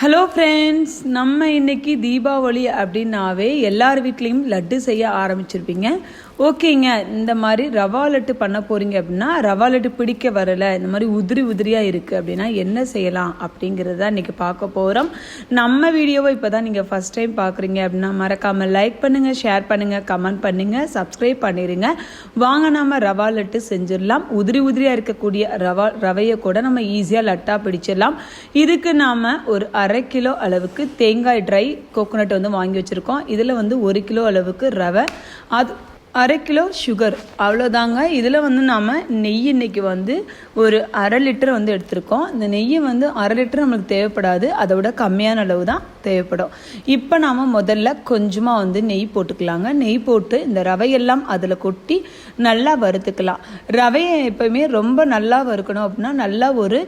Hello friends நம்ம இன்னைக்கு தீபாவளி அப்படின்னாவே எல்லார் வீட்லேயும் லட்டு செய்ய ஆரம்பிச்சிருப்பீங்க. ஓகேங்க இந்த மாதிரி ரவா லட்டு பண்ண போகிறீங்க அப்படின்னா ரவா லட்டு பிடிக்க வரலை இந்த மாதிரி உதிரி உதிரியாக இருக்குது அப்படின்னா என்ன செய்யலாம் அப்படிங்கிறத இன்றைக்கி பார்க்க போகிறோம் நம்ம வீடியோவை இப்போ தான் நீங்கள் ஃபஸ்ட் டைம் பார்க்குறீங்க அப்படின்னா மறக்காமல் லைக் பண்ணுங்கள் ஷேர் பண்ணுங்கள் கமெண்ட் பண்ணுங்கள் சப்ஸ்கிரைப் பண்ணிடுங்க வாங்க நாம ரவா லட்டு செஞ்சிடலாம். உதிரி உதிரியாக இருக்கக்கூடிய ரவா ரவையை கூட நம்ம ஈஸியாக லட்டாக பிடிச்சிடலாம். இதுக்கு நாம் ஒரு அரை கிலோ அளவுக்கு தேங்காய் ட்ரை கோகோனட் வந்து வாங்கி வச்சுருக்கோம். இதில் வந்து ஒரு கிலோ அளவுக்கு ரவை. அது அரை கிலோ சுகர் அவ்வளோதாங்க இதில் வந்து நாம் நெய் இன்றைக்கி வந்து ஒரு அரை லிட்டர் வந்து எடுத்திருக்கோம். இந்த நெய் வந்து அரை லிட்டர் நம்மளுக்கு தேவைப்படாது. அதை விட கம்மியான அளவு தான் தேவைப்படும். இப்போ நாம் முதல்ல கொஞ்சமாக வந்து நெய் போட்டுக்கலாங்க. நெய் போட்டு இந்த ரவையெல்லாம் அதில் கொட்டி நல்லா வறுத்துக்கலாம். ரவையை எப்போயுமே ரொம்ப நல்லா வறுக்கணும் அப்படின்னா நல்லா ஒரு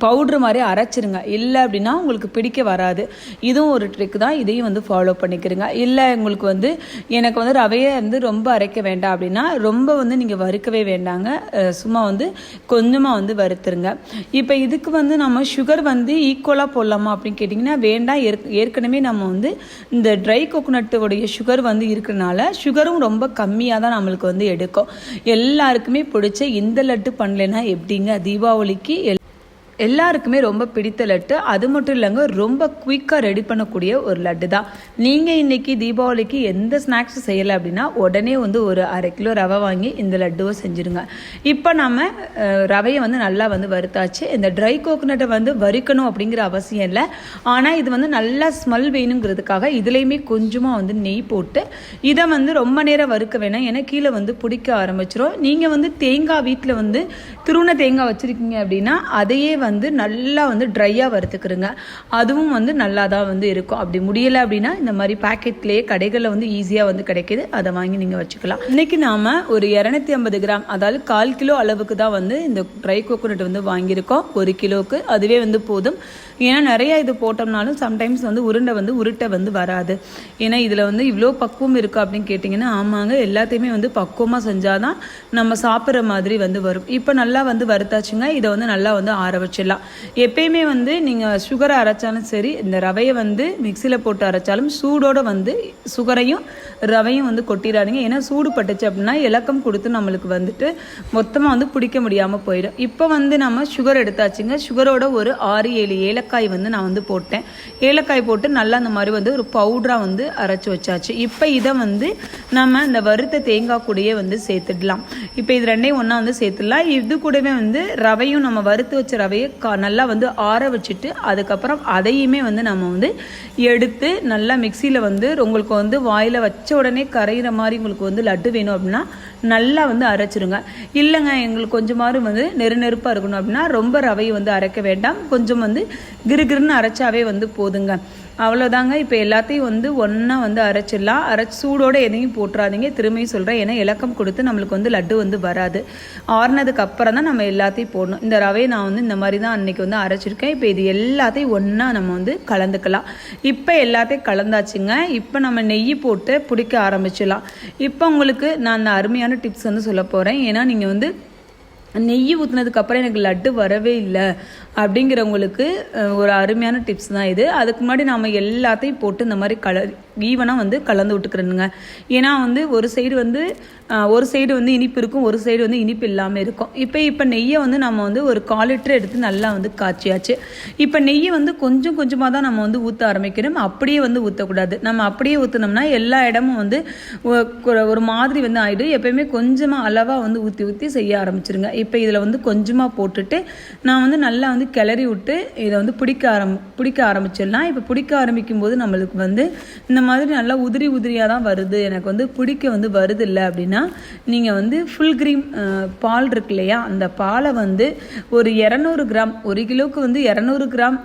பவுட்ரு மாதிரி அரைச்சிருங்க. இல்லை அப்படின்னா உங்களுக்கு பிடிக்க வராது. இதுவும் ஒரு ட்ரிக் தான். இதையும் வந்து ஃபாலோ பண்ணிக்கிறங்க. இல்லை உங்களுக்கு வந்து எனக்கு வந்து ரவையை வந்து ரொம்ப அரைக்க வேண்டாம் அப்படின்னா ரொம்ப வந்து நீங்கள் வறுக்கவே வேண்டாங்க. சும்மா வந்து கொஞ்சமாக வந்து வறுத்துருங்க. இப்போ இதுக்கு வந்து நம்ம சுகர் வந்து ஈக்குவலாக போடலாமா அப்படின்னு கேட்டிங்கன்னா வேண்டாம். ஏற்கனவே நம்ம வந்து இந்த ட்ரை கோகோனட்டுடைய சுகர் வந்து இருக்கிறனால சுகரும் ரொம்ப கம்மியாக தான் நம்மளுக்கு வந்து எடுக்கும். எல்லாருக்குமே பிடிச்ச இந்த லட்டு பண்ணலைன்னா எப்படிங்க? தீபாவளிக்கு எல்- எல்லாருக்குமே ரொம்ப பிடித்த லட்டு. அது மட்டும் இல்லைங்க ரொம்ப குயிக்காக ரெடி பண்ணக்கூடிய ஒரு லட்டு தான் நீங்கள் இன்னைக்கு தீபாவளிக்கு எந்த ஸ்நாக்ஸ் செய்யலை அப்படின்னா உடனே வந்து ஒரு அரை கிலோ ரவை வாங்கி இந்த லட்டுவை செஞ்சுருங்க. இப்போ நம்ம ரவையை வந்து நல்லா வந்து வறுத்தாச்சு. இந்த ட்ரை கோகோனட்டை வந்து வறுக்கணும் அப்படிங்கிற அவசியம் இல்லை. ஆனால் இது வந்து நல்லா ஸ்மெல் வேணுங்கிறதுக்காக இதுலேயுமே கொஞ்சமாக வந்து நெய் போட்டு இதை வந்து ரொம்ப நேரம் வறுக்க வேணாம். ஏன்னா கீழே வந்து பிடிக்க ஆரம்பிச்சிரும். நீங்கள் வந்து தேங்காய் வீட்டில் வந்து திருவண தேங்காய் வச்சுருக்கீங்க அப்படின்னா அதையே வந்து வந்து நல்லா வந்து ட்ரையாக வறுத்துக்கிறங்க அதுவும் வந்து நல்லா தான் வந்து இருக்கும். அப்படி முடியலை அப்படின்னா இந்த மாதிரி பேக்கெட்லேயே கடைகளில் வந்து ஈஸியாக வந்து கிடைக்கிது. அதை வாங்கி நீங்கள் வச்சுக்கலாம். இன்னைக்கு நாம் ஒரு இரநூத்தி ஐம்பது கிராம் அதாவது கால் கிலோ அளவுக்கு தான் வந்து இந்த ட்ரை கோகோனட் வந்து வாங்கியிருக்கோம். ஒரு கிலோவுக்கு அதுவே வந்து போதும். ஏன்னா நிறைய இது போட்டோம்னாலும் சம்டைம்ஸ் வந்து உருண்டை வந்து உருட்டை வந்து வராது. ஏன்னா இதில் வந்து இவ்வளோ பக்குவம் இருக்கா அப்படின்னு கேட்டிங்கன்னா ஆமாங்க எல்லாத்தையுமே வந்து பக்குவமாக செஞ்சாதான் நம்ம சாப்பிட்ற மாதிரி வந்து வரும். இப்போ நல்லா வந்து வறுத்தாச்சுங்க. இதை வந்து நல்லா வந்து ஆற வச்சிடலாம். எப்பயுமே வந்து நீங்கள் சுகரை அரைச்சாலும் சரி இந்த ரவையை வந்து மிக்சியில் போட்டு அரைச்சாலும் சூடோடு வந்து சுகரையும் ரவையும் வந்து கொட்டிடாதீங்க. ஏன்னா சூடு பட்டுச்சு அப்படின்னா இலக்கம் கொடுத்து நம்மளுக்கு வந்துட்டு மொத்தமாக வந்து பிடிக்க முடியாமல் போயிடும். இப்போ வந்து நம்ம சுகர் எடுத்தாச்சுங்க. சுகரோட ஒரு ஆறு ஏழு ஏலக்காய் வந்து நான் வந்து போட்டேன். ஏலக்காய் போட்டு நல்லா அந்த மாதிரி வந்து ஒரு பவுடராக வந்து அரைச்சி வச்சாச்சு. இப்போ இதை வந்து நம்ம இந்த வறுத்த தேங்காய் கூடயே வந்து சேர்த்துடலாம். இப்போ இது ரெண்டையும் ஒன்றா வந்து சேர்த்துடலாம். இது கூடவே வந்து ரவையும் நம்ம வறுத்து வச்ச ரவையை கா நல்லா வந்து ஆற வச்சுட்டு அதுக்கப்புறம் அதையுமே வந்து நம்ம வந்து எடுத்து நல்லா மிக்சியில் வந்து உங்களுக்கு வந்து வாயில் வச்ச உடனே கரையிற மாதிரி உங்களுக்கு வந்து லட்டு வேணும் அப்படின்னா நல்லா வந்து அரைச்சிருங்க. இல்லைங்க எங்களுக்கு கொஞ்சமாவது வந்து நெரு நெருப்பாக இருக்கணும் அப்படின்னா ரொம்ப ரவையை வந்து அரைக்க வேண்டாம். கொஞ்சம் வந்து கிருகிருன்னு அரைச்சாவே வந்து போதுங்க. அவ்வளோதாங்க இப்போ எல்லாத்தையும் வந்து ஒன்றா வந்து அரைச்சிடலாம். அரைச்சி சூடோடு எதையும் போட்டுறாதீங்க. திரும்பியும் சொல்கிறேன் ஏன்னா இலக்கம் கொடுத்து நம்மளுக்கு வந்து லட்டு வந்து வராது. ஆறுனதுக்கு அப்புறம் தான் நம்ம எல்லாத்தையும் போடணும். இந்த ரவையை நான் வந்து இந்த மாதிரி தான் அன்னைக்கு வந்து அரைச்சிருக்கேன். இப்போ இது எல்லாத்தையும் ஒன்றா நம்ம வந்து கலந்துக்கலாம். இப்போ எல்லாத்தையும் கலந்தாச்சுங்க. இப்போ நம்ம நெய் போட்டு பிடிக்க ஆரம்பிச்சிடலாம். இப்போ உங்களுக்கு நான் அந்த அருமையான டிப்ஸ் வந்து சொல்ல போகிறேன் ஏன்னா நீங்கள் வந்து நெய் ஊற்றினதுக்கப்புறம் எனக்கு லட்டு வரவே இல்லை அப்படிங்கிறவங்களுக்கு ஒரு அருமையான டிப்ஸ் தான் இது. அதுக்கு முன்னாடி நாம் எல்லாத்தையும் போட்டு இந்த மாதிரி கல ஈவனாக வந்து கலந்து விட்டுக்கிறேனுங்க. ஏன்னா வந்து ஒரு சைடு வந்து ஒரு சைடு வந்து இனிப்பு இருக்கும் ஒரு சைடு வந்து இனிப்பு இல்லாமல் இருக்கும். இப்போ இப்போ நெய்யை வந்து நம்ம வந்து ஒரு கால் லிட்டர் எடுத்து நல்லா வந்து காய்ச்சியாச்சு. இப்போ நெய்யை வந்து கொஞ்சம் கொஞ்சமாக தான் நம்ம வந்து ஊற்ற ஆரம்பிக்கணும் அப்படியே வந்து ஊற்றக்கூடாது நம்ம அப்படியே ஊற்றினோம்னா எல்லா இடமும் வந்து ஒரு- மாதிரி வந்து ஆகிடும் எப்பயுமே கொஞ்சமாக அளவாக வந்து ஊற்றி ஊற்றி செய்ய ஆரம்பிச்சிருங்க. இப்போ இதில் வந்து கொஞ்சமாக போட்டுட்டு நான் வந்து நல்லா வந்து கிளறி விட்டு இதை வந்து பிடிக்க ஆரம் பிடிக்க ஆரம்பிச்சிடலாம். இப்போ பிடிக்க ஆரம்பிக்கும் போது நம்மளுக்கு வந்து இந்த மாதிரி நல்லா உதிரி உதிரியாக தான் வருது. எனக்கு வந்து பிடிக்க வந்து வருது இல்லை அப்படின்னா நீங்கள் வந்து ஃபுல் க்ரீம் பால் இருக்கு இல்லையா? அந்த பாலை வந்து ஒரு இரநூறு கிராம் ஒரு கிலோவுக்கு வந்து இரநூறு கிராம்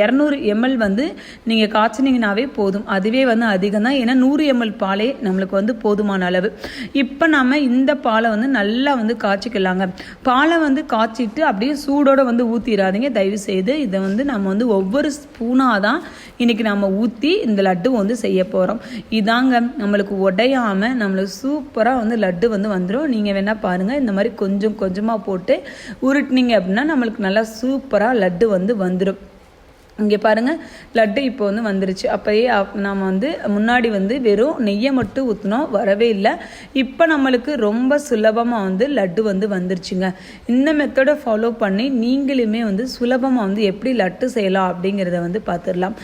இரநூறு எம்எல் வந்து நீங்கள் காய்ச்சினீங்கனாவே போதும். அதுவே வந்து அதிகம் தான். ஏன்னா நூறு எம்எல் பாலே நம்மளுக்கு வந்து போதுமான அளவு. இப்போ நம்ம இந்த பாலை வந்து நல்லா வந்து காய்ச்சிக்கலாங்க. பாலை வந்து காய்ச்சிட்டு அப்படியே சூடோடு வந்து ஊற்றிடாதீங்க தயவு செய்து இதை வந்து நம்ம வந்து ஒவ்வொரு ஸ்பூனாக தான் இன்றைக்கி நம்ம ஊற்றி இந்த லட்டு வந்து செய்ய போகிறோம் இதாங்க நம்மளுக்கு உடையாமல் நம்மளுக்கு சூப்பராக வந்து லட்டு வந்து வந்துடும் நீங்கள் வேணால் பாருங்கள் இந்த மாதிரி கொஞ்சம் கொஞ்சமாக போட்டு உருட்டுனீங்க அப்படின்னா நம்மளுக்கு நல்லா சூப்பராக லட்டு வந்து வந்துடும் இங்கே பாருங்கள் லட்டு இப்போ வந்து வந்துருச்சு. அப்போயே நாம் வந்து முன்னாடி வந்து வெறும் நெய்யை மட்டும் ஊற்றினோம் வரவே இல்லை. இப்போ நம்மளுக்கு ரொம்ப சுலபமாக வந்து லட்டு வந்து வந்துருச்சுங்க. இந்த மெத்தடை ஃபாலோ பண்ணி நீங்களுமே வந்து சுலபமாக வந்து எப்படி லட்டு செய்யலாம் அப்படிங்கிறத வந்து பார்த்துடலாம்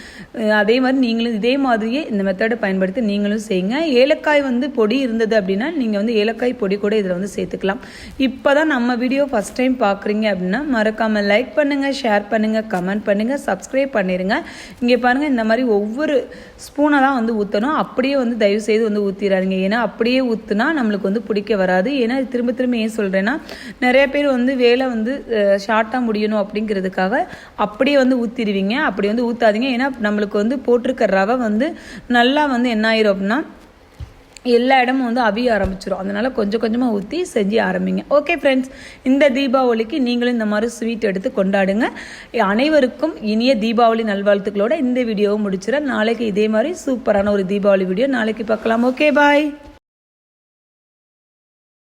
அதே மாதிரி நீங்களும் இதே மாதிரியே இந்த மெத்தடை பயன்படுத்தி நீங்களும் செய்யுங்க. ஏலக்காய் வந்து பொடி இருந்தது அப்படின்னா நீங்கள் வந்து ஏலக்காய் பொடி கூட இதில் வந்து சேர்த்துக்கலாம். இப்போ தான் நம்ம வீடியோ ஃபஸ்ட் டைம் பார்க்குறீங்க அப்படின்னா மறக்காமல் லைக் பண்ணுங்கள் ஷேர் பண்ணுங்கள் கமெண்ட் பண்ணுங்கள் சப்ஸ்கிரைப் பண்ணிடுங்க இங்கே பாருங்கள் இந்த மாதிரி ஒவ்வொரு ஸ்பூனை தான் வந்து ஊற்றணும் அப்படியே வந்து தயவு செய்து வந்து ஊற்றிடாதீங்க ஏன்னா அப்படியே ஊற்றுனா நம்மளுக்கு வந்து பிடிக்க வராது. ஏன்னா திரும்ப திரும்ப ஏன் சொல்கிறேன்னா நிறைய பேர் வந்து வேலை வந்து ஷார்ட்டாக முடியணும் அப்படிங்கிறதுக்காக அப்படியே வந்து ஊற்றிடுவீங்க அப்படி வந்து ஊற்றாதீங்க ஏன்னா நம்மளுக்கு வந்து போட்டிருக்க ரவை வந்து நல்லா வந்து என்ன ஆயிரும் அப்படின்னா எல்லா இடமும் வந்து அவிய ஆரம்பிச்சிடும் அதனால கொஞ்சம் கொஞ்சமாக ஊற்றி செஞ்சு ஆரம்பிங்க. ஓகே ஃப்ரெண்ட்ஸ் இந்த தீபாவளிக்கு நீங்களும் இந்த மாதிரி ஸ்வீட் எடுத்து கொண்டாடுங்க. அனைவருக்கும் இனிய தீபாவளி நல்வாழ்த்துக்களோட இந்த வீடியோவும் முடிச்சிடறேன். நாளைக்கு இதே மாதிரி சூப்பரான ஒரு தீபாவளி வீடியோ நாளைக்கு பார்க்கலாம். Okay bye